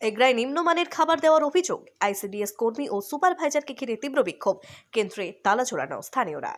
এগ্রায় নিম্নমানের খাবার দেওয়ার অভিযোগ। আইসিডিএস কর্মী ও সুপারভাইজারকে ঘিরে তীব্র বিক্ষোভ। কেন্দ্রে তালা ঝোলানো স্থানীয়রা।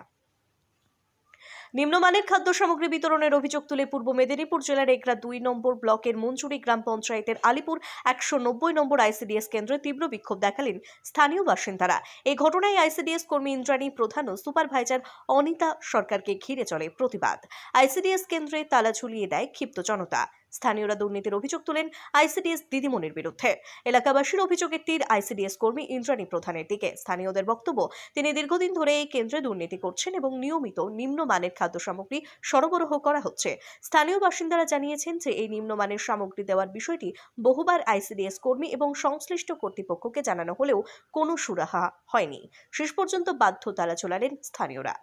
নিম্নমানের খাদ্য সামগ্রী বিতরণের অভিযোগ তুলে পূর্ব মেদিনীপুর জেলার এগরা দুই নম্বর ব্লকের মঞ্জুরি গ্রাম পঞ্চায়েতের আলিপুর একশো নব্বই নম্বর আইসিডিএস কেন্দ্রে তীব্র বিক্ষোভ দেখালেন স্থানীয় বাসিন্দারা। এই ঘটনায় আইসিডিএস কর্মী ইন্দ্রাণী প্রধান ও সুপারভাইজার অনিতা সরকারকে ঘিরে চলে প্রতিবাদ। আইসিডিএস কেন্দ্রে তালা ঝুলিয়ে দেয় ক্ষিপ্ত জনতা। স্থানীয়রা দুর্নীতির অভিযোগ তোলেন আইসিডিএস দিদিমণির বিরুদ্ধে। এলাকাবাসীর অভিযোগের তীর আইসিডিএস কর্মী ইন্দ্রাণী প্রধানের দিকে। স্থানীয়দের বক্তব্য, তিনি দীর্ঘদিন ধরে এই কেন্দ্রে দুর্নীতি করছেন এবং নিয়মিত নিম্নমানের খাদ্য সামগ্রী সরবরাহ করা হচ্ছে। স্থানীয় বাসিন্দারা জানিয়েছেন যে এই নিম্নমানের সামগ্রী দেওয়ার বিষয়টি বহুবার আইসিডিএস কর্মী এবং সংশ্লিষ্ট কর্তৃপক্ষকে জানানো হলেও কোনো সুরাহা হয়নি। শেষ পর্যন্ত বাধ্য তালা চলালেন স্থানীয়রা।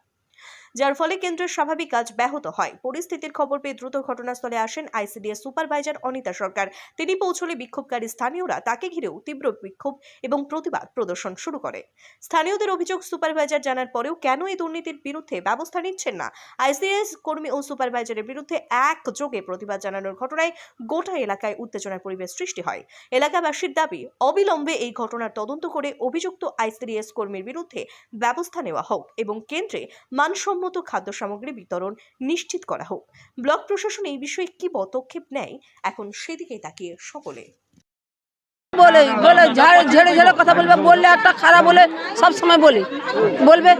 যার ফলে কেন্দ্রের স্বাভাবিক কাজ ব্যাহত হয়। পরিস্থিতির খবর পেয়ে দ্রুত ঘটনাস্থলে আসেন আইসিডিএস সুপারভাইজার অনিতা সরকার। তিনি পৌঁছলে বিক্ষোভকারী স্থানীয়রা তাকে ঘিরেও তীব্র বিক্ষোভ এবং প্রতিবাদ প্রদর্শন শুরু করে। স্থানীয়দের অভিযোগ, সুপারভাইজার জানার পরেও কেন এই দুর্নীতির বিরুদ্ধে ব্যবস্থা নিচ্ছেন না? আইসিডিএস কর্মী ও সুপারভাইজারের বিরুদ্ধে একযোগে প্রতিবাদ জানানোর ঘটনায় গোটা এলাকায় উত্তেজনার পরিবেশ সৃষ্টি হয়। এলাকাবাসীর দাবি, অবিলম্বে এই ঘটনার তদন্ত করে অভিযুক্ত আইসিডিএস কর্মীর বিরুদ্ধে ব্যবস্থা নেওয়া হোক এবং কেন্দ্রে মানসম্মত খাদ্য সামগ্রী বিতরণ নিশ্চিত করা হোক। ব্লক প্রশাসন এই বিষয়ে কি পদক্ষেপ নেয়? এখন সেদিকে তাকিয়ে সকলে। বলে বলে ঝাড়ে ঝেড়ে ঝেড়ে কথা বলবে বললে একটা খারাপ বলে সব সময় বলি। বলবে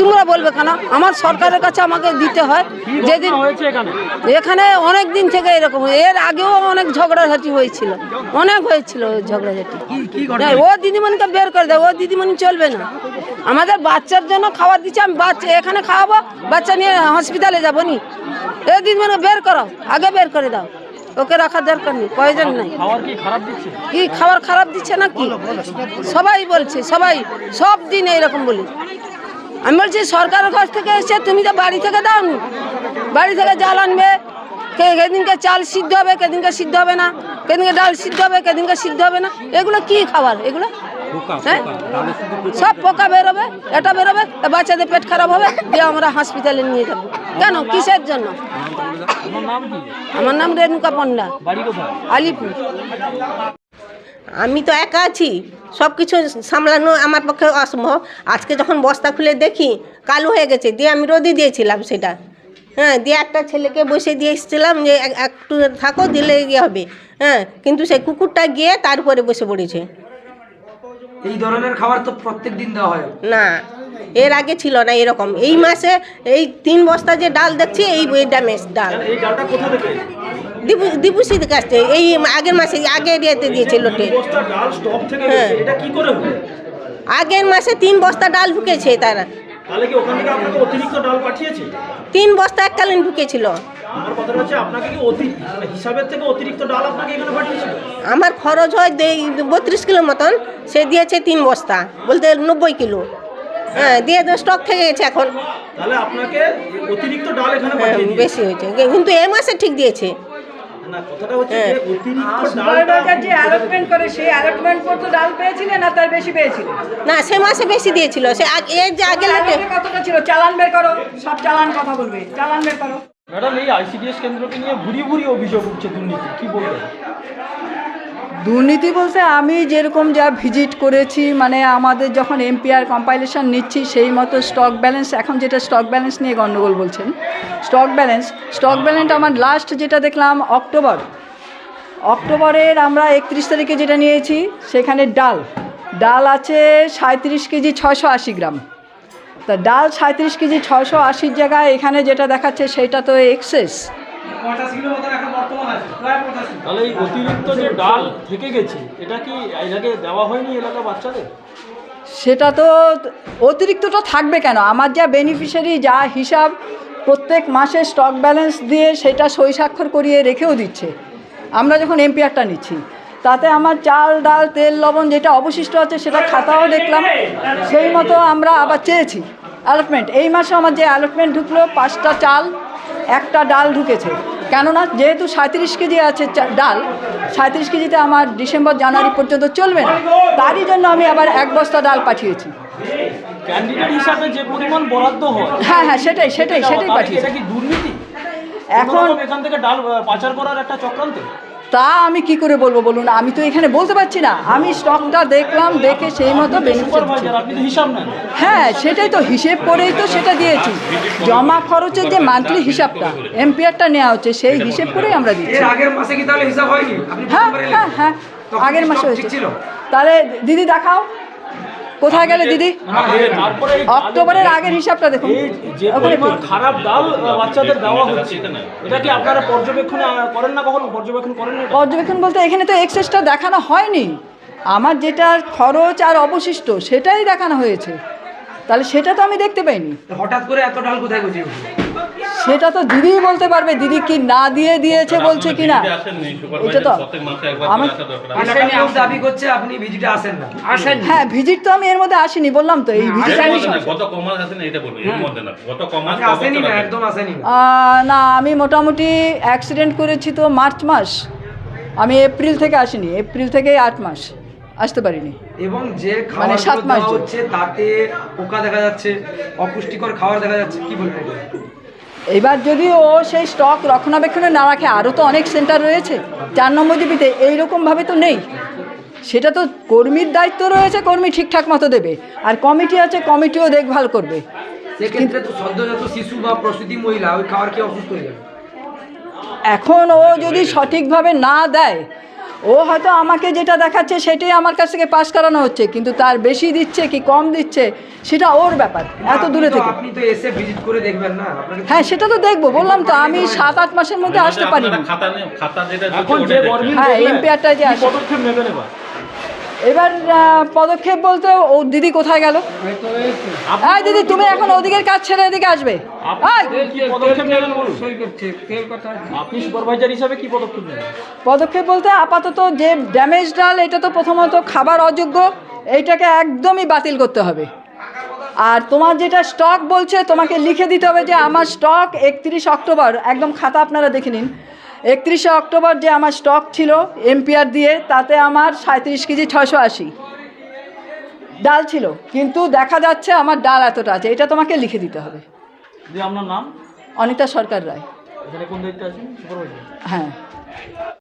তোমরা বলবে কেন? আমার সরকারের কাছে আমাকে দিতে হয় যেদিন এখানে অনেক দিন থেকে এরকম এর আগেও অনেক ঝগড়াঝাটি হয়েছিল। অনেক হয়েছিল ঝগড়াঝাটি। ও দিদিমণিকে বের করে দেয় ও দিদিমণি চলবে না। আমাদের বাচ্চার জন্য খাবার দিচ্ছে আমি বাচ্চা এখানে খাওয়াবো বাচ্চা নিয়ে হসপিটালে যাব নি। এ দিদিমণি বের করো আগে বের করে দাও। ওকে রাখা দরকার নেই প্রয়োজন নাই। কি খাবার খারাপ দিচ্ছে না কি? সবাই বলছে সবাই সব দিন এইরকম বলি। আমি বলছি সরকারের কাছ থেকে এসে তুমি তো বাড়ি থেকে দাও নি। বাড়ি থেকে জাল আনবে। কে- কেদিনকে চাল সিদ্ধ হবে কেদিনকে সিদ্ধ হবে না। কেদিনকে ডাল সিদ্ধ হবে কেদিনকে সিদ্ধ হবে না। এগুলো কি খাবার? এগুলো হ্যাঁ? সব পোকা বেরোবে এটা বেরোবে বাচ্চাদের পেট খারাপ হবে দিয়ে আমরা হসপিটালে নিয়ে যাব। কেন? কিসের জন্য? আমার নাম রেণুকা পণ্ডা। আলিপুর। আমি তো একা আছি সব কিছু সামলানো আমার পক্ষে অসম্ভব। আজকে যখন বস্তা খুলে দেখি কালো হয়ে গেছে দিয়ে আমি রোদে দিয়েছিলাম সেটা। হ্যাঁ দিয়ে একটা ছেলেকে বসে দিয়ে এসেছিলাম যে একটু থাকো দিলে ইয়ে হবে। হ্যাঁ কিন্তু সেই কুকুরটা গিয়ে তারপরে বসে পড়েছে। এই ধরনের খাবার তো প্রত্যেক দিন দেওয়া হয়। না এর আগে ছিল না এরকম। এই মাসে এই তিন বস্তা যে ডাল দেখছি এই ড্যামেজ ডাল। এই ডালটা কোথা থেকে? দিবু দিবুসির কাছে এই আগের মাসে আগের ইয়েতে দিয়েছে লোটে হ্যাঁ। আগের মাসে তিন বস্তা ডাল ঢুকেছে তারা। তাহলে কি ওখান থেকে আপনাকে অতিরিক্ত ডাল পাঠিয়েছে? তিন বস্তা এককালীন ঢুকেছিল। আমার খরচ হয় বত্রিশ কিলো মতন সে দিয়েছে তিন বস্তা বলতে নব্বই কিলো। হ্যাঁ দিয়ে স্টক থেকে গেছে এখন। তাহলে আপনাকে অতিরিক্ত ডাল এখানে হ্যাঁ, বেশি হয়েছে। কিন্তু এ মাসে ঠিক দিয়েছে। না কথাটা হচ্ছে হ্যাঁ। না তার বেশি পেয়েছিলেন না সে মাসে বেশি দিয়েছিল। সে এর যে আগে আগে কতটা ছিল? চালান বের করো সব চালান কথা বলবে। চালান বের করো। ম্যাডাম এই আইসিডিএস কেন্দ্রকে নিয়ে ভুরি ভুরি অভিযোগ উঠছে দুর্নীতি কি বলবেন? দুর্নীতি বলতে আমি যেরকম যা ভিজিট করেছি মানে আমাদের যখন এমপিআর কম্পাইলেশন নিচ্ছি, সেই মতো স্টক ব্যালেন্স এখন যেটা স্টক ব্যালেন্স নিয়ে গণ্ডগোল বলছেন স্টক ব্যালেন্স স্টক ব্যালেন্স আমার লাস্ট যেটা দেখলাম অক্টোবর অক্টোবরের আমরা একত্রিশ তারিখে যেটা নিয়েছি, সেখানে ডাল। ডাল আছে সাঁত্রিশ কেজি ছয়শো আশি গ্রাম। তা ডাল সাঁত্রিশ কেজি ছয়শো আশির জায়গায় এখানে যেটা দেখাচ্ছে, সেটা তো এক্সেস তাহলে এই অতিরিক্ত যে ডাল থেকে গেছে এটা কি এর আগে দেওয়া হয়নি এলাকা বাচ্চাদের? সেটা তো অতিরিক্তটা থাকবে কেন? আমার যা বেনিফিশিয়ারি যা হিসাব প্রত্যেক মাসে স্টক ব্যালেন্স দিয়ে সেটা সই স্বাক্ষর করিয়ে রেখেও দিচ্ছে। আমরা যখন এমপিআরটা নিচ্ছি তাতে আমার চাল ডাল তেল লবণ যেটা অবশিষ্ট আছে সেটা খাতাও দেখলাম সেই মতো আমরা আবার চেয়েছি। অ্যালটমেন্ট এই মাসে আমার যে অ্যালটমেন্ট ঢুকলো পাঁচটা চাল একটা ডাল ঢুকেছে। কেননা যেহেতু সাঁত্রিশ কেজি আছে ডাল সাঁত্রিশ কেজিতে আমার ডিসেম্বর জানুয়ারি পর্যন্ত চলবে না। তারই জন্য আমি আবার এক বস্তা ডাল পাঠিয়েছি। ক্যান্ডিডেট হিসাবে যে পরিমাণ বরাদ্দ হয় হ্যাঁ হ্যাঁ সেটাই সেটাই সেটাই পাঠিয়েছি। দুর্নীতি? এখন এখান থেকে ডাল পাচার করার একটা চক্রান্ত? তা আমি কি করে বলব বলুন? আমি তো এখানে বলতে পারছি না। আমি স্টকটা দেখলাম দেখে সেই মতো হ্যাঁ সেটাই তো হিসেব করেই তো সেটা দিয়েছি। জমা খরচের যে মান্থলি হিসাবটা এমপিআরটা নেওয়া হচ্ছে সেই হিসেব করেই আমরা দিচ্ছি। আপনি হ্যাঁ হ্যাঁ হ্যাঁ আগের মাসে হয়েছে। তাহলে দিদি দেখাও। কোথায় গেলে দিদি? অক্টোবরের আগের হিসাবটা দেখুন। খারাপ ডাল বাচ্চাদের দেওয়া হচ্ছে। এটা কি আপনারা পর্যবেক্ষণ করেন না কখনো? পর্যবেক্ষণ করেন না পর্যবেক্ষণ বলতে এখানে তো এক্সেসটা দেখানো হয়নি। আমার যেটা খরচ আর অবশিষ্ট সেটাই দেখানো হয়েছে। তাহলে সেটা তো আমি দেখতে পাইনি। হঠাৎ করে এত ডাল কোথায় গজিয়ে উঠল? সেটা তো দিদিই বলতে পারবে। দিদি কি না দিয়ে দিয়েছে বলছে কি না এটা তো আমার দাবি করছে আপনি ভিজিটে আসেন না। আসেন হ্যাঁ ভিজিট তো আমি এর মধ্যে আসিনি বললাম তো এই ভিজিট আমি গত কমাস আছে না এটা বলব এর মধ্যে না। গত কমাস আসেনি না একদম আসেনি না। আমি মোটামুটি অ্যাক্সিডেন্ট করেছি তো মার্চ মাস। আমি এপ্রিল থেকে আসিনি এপ্রিল থেকে আট মাস আসতে পারিনি। এবং যে মানে সাত মাস হচ্ছে তাতে পোকা দেখা যাচ্ছে অপুষ্টিকর খাবার দেখা যাচ্ছে কি বলবেন? এবার যদি ও সেই স্টক রক্ষণাবেক্ষণে না রাখে আরও তো অনেক সেন্টার রয়েছে। চার নম্বর জিপিতে এইরকমভাবে তো নেই। সেটা তো কর্মীর দায়িত্ব রয়েছে কর্মী ঠিকঠাক মতো দেবে। আর কমিটি আছে কমিটিও দেখভাল করবে। সেক্ষেত্রে তো সদ্যজাত শিশু বা প্রসূতি মহিলা ওই খাবার খেয়ে অসুস্থ হয়ে যাবে। এখন ও যদি সঠিকভাবে না দেয় ও হয়তো আমাকে যেটা দেখাচ্ছে সেটাই আমার কাছ থেকে পাস করানো হচ্ছে কিন্তু তার বেশি দিচ্ছে কি কম দিচ্ছে সেটা ওর ব্যাপার এত দূরে থেকে। আপনি তো এসে ভিজিট করে দেখবেন না হ্যাঁ সেটা তো দেখব বললাম তো আমি সাত আট মাসের মধ্যে আসতে পারি আপনারা খাতা নেই খাতা যেটা এখন যে ওটা হ্যাঁ, এমপিআরটা যে আসে। এবার পদক্ষেপ বলতে ও দিদি কোথায় গেল? হ্যাঁ দিদি তুমি এখন ওদিকের কাজ ছেড়ে এদিকে আসবে। পদক্ষেপ বলতে আপাতত যে ড্যামেজ ডাল এটা তো প্রথমত খাবার অযোগ্য এইটাকে একদমই বাতিল করতে হবে। আর তোমার যেটা স্টক বলছে তোমাকে লিখে দিতে হবে যে আমার স্টক একত্রিশ অক্টোবর একদম খাতা আপনারা দেখে নিন। একত্রিশে অক্টোবর যে আমার স্টক ছিল এমপিআর দিয়ে তাতে আমার সাঁত্রিশ কেজি ছশো আশি। ডাল ছিল কিন্তু দেখা যাচ্ছে আমার ডাল এতটা আছে এটা তোমাকে লিখে দিতে হবে। আপনার নাম? অনিতা সরকার রায়। হ্যাঁ।